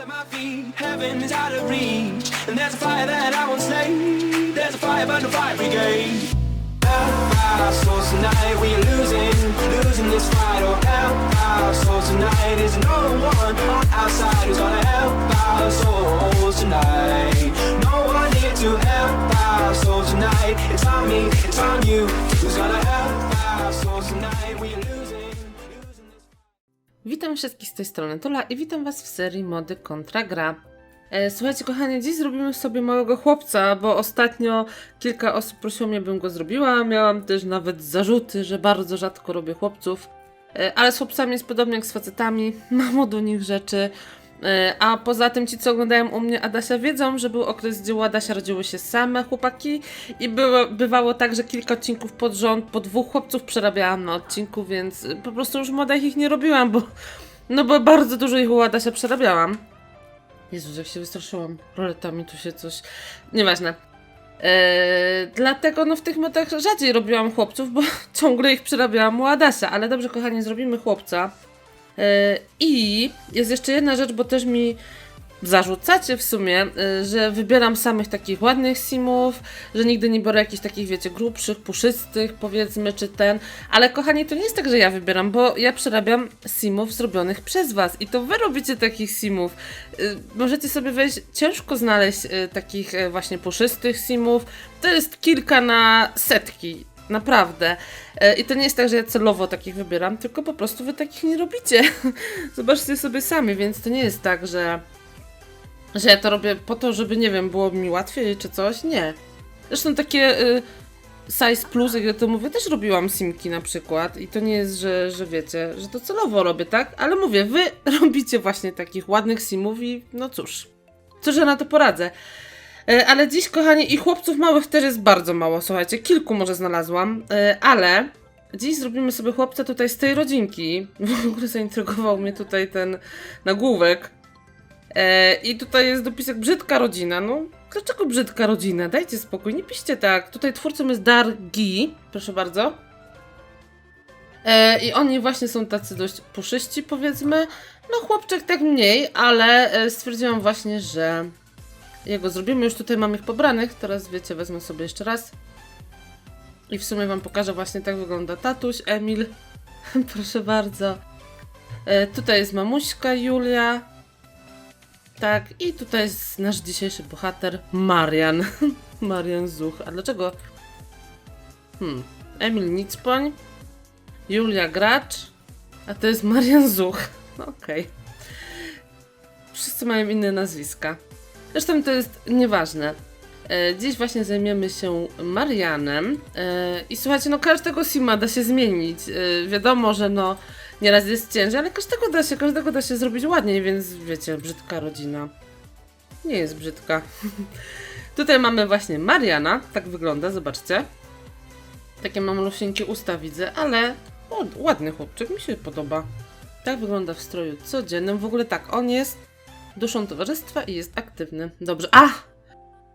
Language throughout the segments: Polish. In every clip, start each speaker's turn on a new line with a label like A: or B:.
A: at my feet, heaven is out of reach. And there's a fire that I won't slay. There's a fire, but no fire brigade. Help our souls tonight, we are losing, losing this fight. Oh, help our souls tonight. Is no one on our side who's gonna help our souls tonight? No one here to help our souls tonight. It's on me, it's on you. Who's gonna help our souls tonight? We are losing,
B: Witam wszystkich z tej strony Tula i witam was w serii Mody kontra gra. E, słuchajcie kochani, dziś zrobimy sobie małego chłopca, bo ostatnio kilka osób prosiło mnie, bym go zrobiła. Miałam też nawet zarzuty, że bardzo rzadko robię chłopców. E, ale z chłopcami jest podobnie jak z facetami, mam do nich rzeczy. E, A poza tym ci, co oglądają u mnie Adasia, wiedzą, że był okres, gdzie u Adasia rodziły się same chłopaki i było, bywało tak, że kilka odcinków pod rząd po dwóch chłopców przerabiałam na odcinku, więc po prostu już młodych ich nie robiłam, bo no bo bardzo dużo ich u Adasia przerabiałam. Jezus, jak się wystraszyłam roletami, tu się coś... Nieważne. Eee, dlatego no w tych modach rzadziej robiłam chłopców, bo ciągle ich przerabiałam u Adasia, ale dobrze kochani, zrobimy chłopca. E, I jest jeszcze jedna rzecz, bo też mi zarzucacie w sumie, e, że wybieram samych takich ładnych simów, że nigdy nie biorę jakichś takich, wiecie, grubszych, puszystych, powiedzmy, czy ten. Ale kochani, to nie jest tak, że ja wybieram, bo ja przerabiam simów zrobionych przez was i to wy robicie takich simów. E, Możecie sobie wejść, ciężko znaleźć takich właśnie puszystych simów. To jest kilka na setki. Naprawdę. E, I to nie jest tak, że ja celowo takich wybieram, tylko po prostu wy takich nie robicie. Zobaczcie sobie sami, więc to nie jest tak, że, że ja to robię po to, żeby, nie wiem, było mi łatwiej czy coś. Nie. Zresztą takie y, size plus, jak ja to mówię, też robiłam simki na przykład. I to nie jest, że, że wiecie, że to celowo robię, tak? Ale mówię, wy robicie właśnie takich ładnych simów i no cóż. Cóż ja na to poradzę. E, Ale dziś, kochani, i chłopców małych też jest bardzo mało, słuchajcie, kilku może znalazłam, e, ale dziś zrobimy sobie chłopca tutaj z tej rodzinki. W ogóle zaintrygował mnie tutaj ten nagłówek. E, I tutaj jest dopisek brzydka rodzina. No, dlaczego brzydka rodzina? Dajcie spokój, nie piszcie tak. Tutaj twórcą jest Dargi, proszę bardzo. I oni właśnie są tacy dość puszyści, powiedzmy. No, chłopczyk tak mniej, ale stwierdziłam właśnie, że jego zrobimy. Już tutaj mam ich pobranych. Teraz wiecie, wezmę sobie jeszcze raz. I w sumie wam pokażę właśnie tak wygląda tatuś, Emil. Proszę bardzo. E, tutaj jest mamuśka Julia. Tak, i tutaj jest nasz dzisiejszy bohater Marian. Marian Zuch. A dlaczego? Hmm. Emil Nicpoń. Julia Gracz. A to jest Marian Zuch. Okej. Wszyscy mają inne nazwiska. Zresztą to jest nieważne. E, Dziś właśnie zajmiemy się Marianem. E, I słuchajcie, no każdego Sima da się zmienić. E, Wiadomo, że no nieraz jest ciężej, ale każdego da się, każdego da się zrobić ładniej, więc wiecie, brzydka rodzina. Nie jest brzydka. Tutaj mamy właśnie Mariana, tak wygląda, zobaczcie. Takie mam lusieńkie usta widzę, ale o, ładny chłopczyk, mi się podoba. Tak wygląda w stroju codziennym. W ogóle tak, on jest duszą towarzystwa i jest aktywny. Dobrze. A!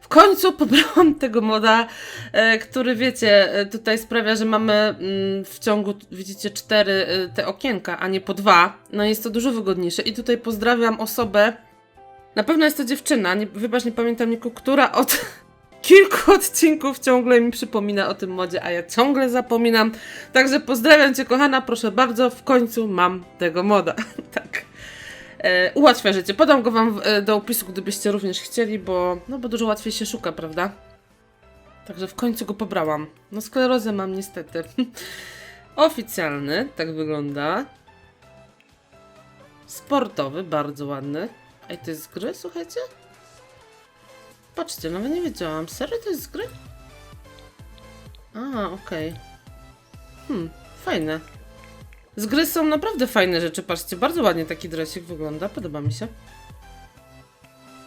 B: W końcu pobrałam tego moda, e, który wiecie, e, tutaj sprawia, że mamy mm, w ciągu, widzicie, cztery e, te okienka, a nie po dwa. No jest to dużo wygodniejsze. I tutaj pozdrawiam osobę. Na pewno jest to dziewczyna, nie, wybacz, nie pamiętam Niku, która od kilku odcinków ciągle mi przypomina o tym modzie, a ja ciągle zapominam. Także pozdrawiam cię, kochana, proszę bardzo, w końcu mam tego moda. tak ułatwia życie. Podam go wam e, do opisu, gdybyście również chcieli, bo, no, bo dużo łatwiej się szuka, prawda? Także w końcu go pobrałam. No sklerozę mam niestety. Oficjalny, tak wygląda. Sportowy, bardzo ładny. Ej, to jest z gry, słuchajcie? Patrzcie, nawet nie wiedziałam. Serio to jest z gry? A, okej. Hmm, fajne. Z gry są naprawdę fajne rzeczy, patrzcie, bardzo ładnie taki dresik wygląda, podoba mi się.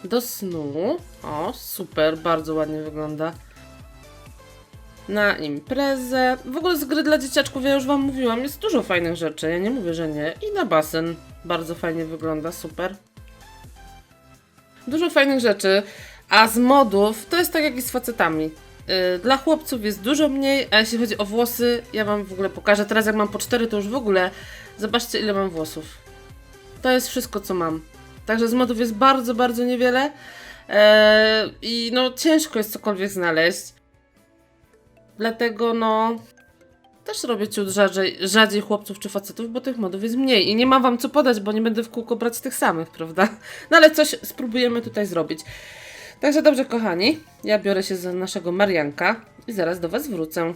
B: Do snu, o super, bardzo ładnie wygląda. Na imprezę, w ogóle z gry dla dzieciaczków, ja już wam mówiłam, jest dużo fajnych rzeczy, ja nie mówię, że nie. I na basen, bardzo fajnie wygląda, super. Dużo fajnych rzeczy, a z modów to jest tak jak i z facetami. Yy, Dla chłopców jest dużo mniej, a jeśli chodzi o włosy, ja wam w ogóle pokażę. Teraz jak mam po cztery, to już w ogóle zobaczcie ile mam włosów. To jest wszystko co mam. Także z modów jest bardzo, bardzo niewiele. Eee, I no ciężko jest cokolwiek znaleźć. Dlatego no też robię ciut rzadziej, rzadziej chłopców czy facetów, bo tych modów jest mniej. I nie mam wam co podać, bo nie będę w kółko brać tych samych, prawda? No ale coś spróbujemy tutaj zrobić. Także dobrze, kochani, ja biorę się za naszego Marianka i zaraz do was wrócę.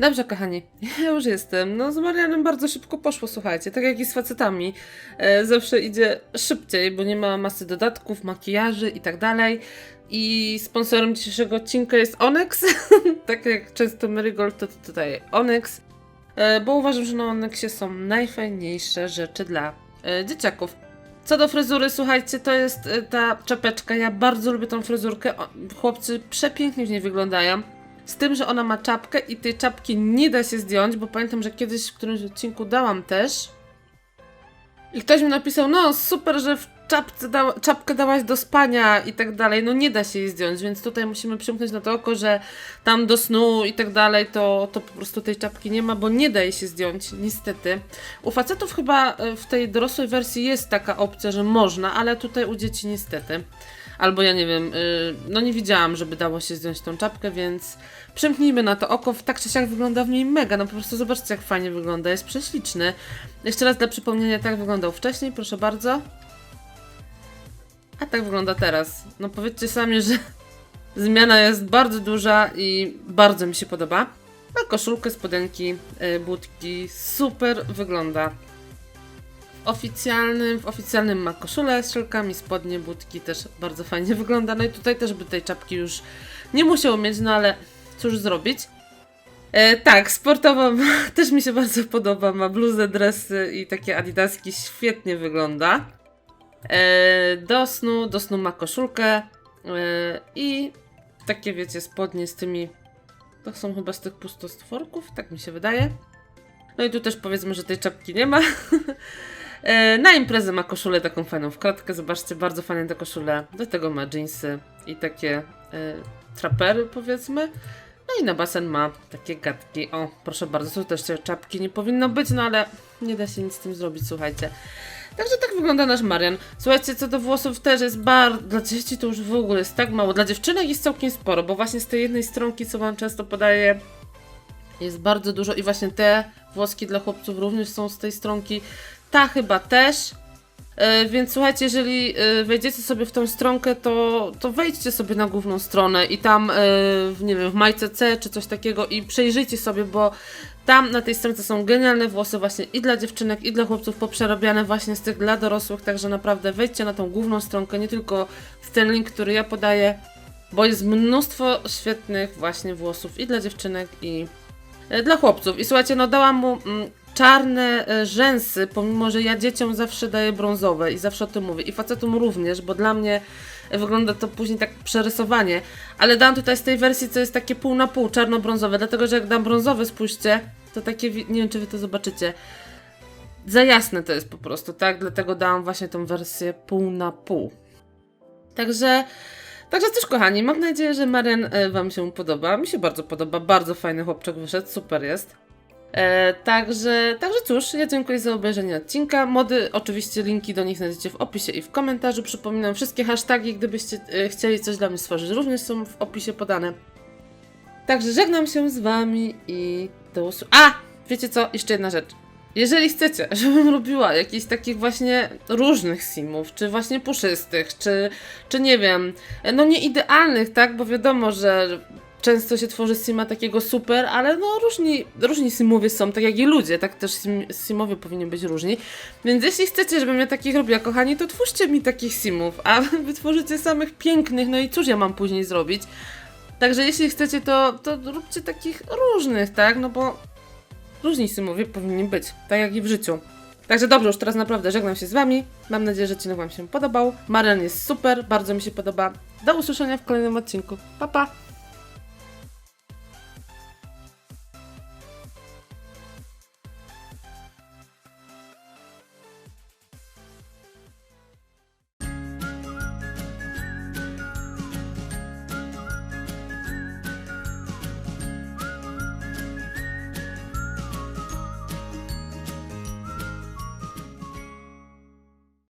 B: Dobrze, kochani, ja już jestem. No, z Marianem bardzo szybko poszło, słuchajcie. Tak jak i z facetami. E, zawsze idzie szybciej, bo nie ma masy dodatków, makijaży i tak dalej. I sponsorem dzisiejszego odcinka jest Onyx. tak jak często Marigold, to tutaj Onyx. E, bo uważam, że na Onyxie są najfajniejsze rzeczy dla e, dzieciaków. Co do fryzury, słuchajcie, to jest e, ta czapeczka. Ja bardzo lubię tą fryzurkę. O, chłopcy przepięknie w niej wyglądają. Z tym, że ona ma czapkę i tej czapki nie da się zdjąć, bo pamiętam, że kiedyś w którymś odcinku dałam też. I ktoś mi napisał, no super, że w czapce da, czapkę dałaś do spania i tak dalej. No nie da się jej zdjąć, więc tutaj musimy przymknąć na to oko, że tam do snu i tak dalej, to, to po prostu tej czapki nie ma, bo nie da jej się zdjąć, niestety. U facetów chyba e, w tej dorosłej wersji jest taka opcja, że można, ale tutaj u dzieci niestety. Albo ja nie wiem, y, no nie widziałam, żeby dało się zdjąć tą czapkę, więc przymknijmy na to oko, tak czy siak wygląda w niej mega, no po prostu zobaczcie jak fajnie wygląda, jest prześliczny. Jeszcze raz dla przypomnienia, tak wyglądał wcześniej, proszę bardzo. A tak wygląda teraz. No powiedzcie sami, że zmiana jest bardzo duża i bardzo mi się podoba. Ma koszulkę, spodenki, y, butki, super wygląda. Oficjalnym, w oficjalnym ma koszulę z szelkami, spodnie, butki też bardzo fajnie wygląda. No i tutaj też by tej czapki już nie musiał mieć, no ale cóż zrobić. E, tak, sportowa też mi się bardzo podoba. Ma bluzę, dresy i takie adidaski, świetnie wygląda. E, do snu, do snu ma koszulkę e, i takie wiecie spodnie z tymi, to są chyba z tych pustostworków, tak mi się wydaje. No i tu też powiedzmy, że tej czapki nie ma. E, Na imprezę ma koszulę taką fajną w kratkę, zobaczcie, bardzo fajne te koszule. Do tego ma jeansy i takie e, trapery powiedzmy. No i na basen ma takie gadki. O, proszę bardzo, tu też te czapki nie powinno być, no ale nie da się nic z tym zrobić, słuchajcie. Także tak wygląda nasz Marian. Słuchajcie, co do włosów też jest bardzo... Dla dzieci to już w ogóle jest tak mało. Dla dziewczynek jest całkiem sporo, bo właśnie z tej jednej stronki, co wam często podaję, jest bardzo dużo i właśnie te włoski dla chłopców również są z tej stronki. Ta chyba też. E, Więc słuchajcie, jeżeli e, wejdziecie sobie w tą stronkę, to, to wejdźcie sobie na główną stronę i tam, e, nie wiem, w majce C czy coś takiego i przejrzyjcie sobie, bo tam na tej stronce są genialne włosy właśnie i dla dziewczynek, i dla chłopców poprzerabiane właśnie z tych dla dorosłych, także naprawdę wejdźcie na tą główną stronkę, nie tylko w ten link, który ja podaję, bo jest mnóstwo świetnych właśnie włosów i dla dziewczynek, i dla chłopców. I słuchajcie, no dałam mu mm, czarne e, rzęsy, pomimo że ja dzieciom zawsze daję brązowe i zawsze o tym mówię. I facetom również, bo dla mnie wygląda to później tak przerysowanie. Ale dałam tutaj z tej wersji, co jest takie pół na pół, czarno-brązowe, dlatego że jak dam brązowy, spójrzcie, to takie, nie wiem czy wy to zobaczycie, za jasne to jest po prostu, tak? Dlatego dałam właśnie tą wersję pół na pół. Także, także cóż kochani, mam nadzieję, że Marian e, wam się podoba. Mi się bardzo podoba, bardzo fajny chłopczak wyszedł, super jest. E, także, także cóż, ja dziękuję za obejrzenie odcinka. Mody, oczywiście linki do nich znajdziecie w opisie i w komentarzu. Przypominam, wszystkie hasztagi, gdybyście e, chcieli coś dla mnie stworzyć, również są w opisie podane. Także żegnam się z wami i do usłyszenia. A! Wiecie co? Jeszcze jedna rzecz. Jeżeli chcecie, żebym robiła jakichś takich właśnie różnych simów, czy właśnie puszystych, czy, czy nie wiem, no nie idealnych, tak? Bo wiadomo, że często się tworzy sima takiego super, ale no różni, różni simowie są, tak jak i ludzie, tak też sim, simowie powinni być różni. Więc jeśli chcecie, żebym ja takich robiła, kochani, to twórzcie mi takich simów, a wy tworzycie samych pięknych, no i cóż ja mam później zrobić? Także jeśli chcecie, to, to róbcie takich różnych, tak? No bo różni simowie powinni być, tak jak i w życiu. Także dobrze, już teraz naprawdę żegnam się z Wami. Mam nadzieję, że odcinek Wam się podobał. Marian jest super, bardzo mi się podoba. Do usłyszenia w kolejnym odcinku. Pa, pa!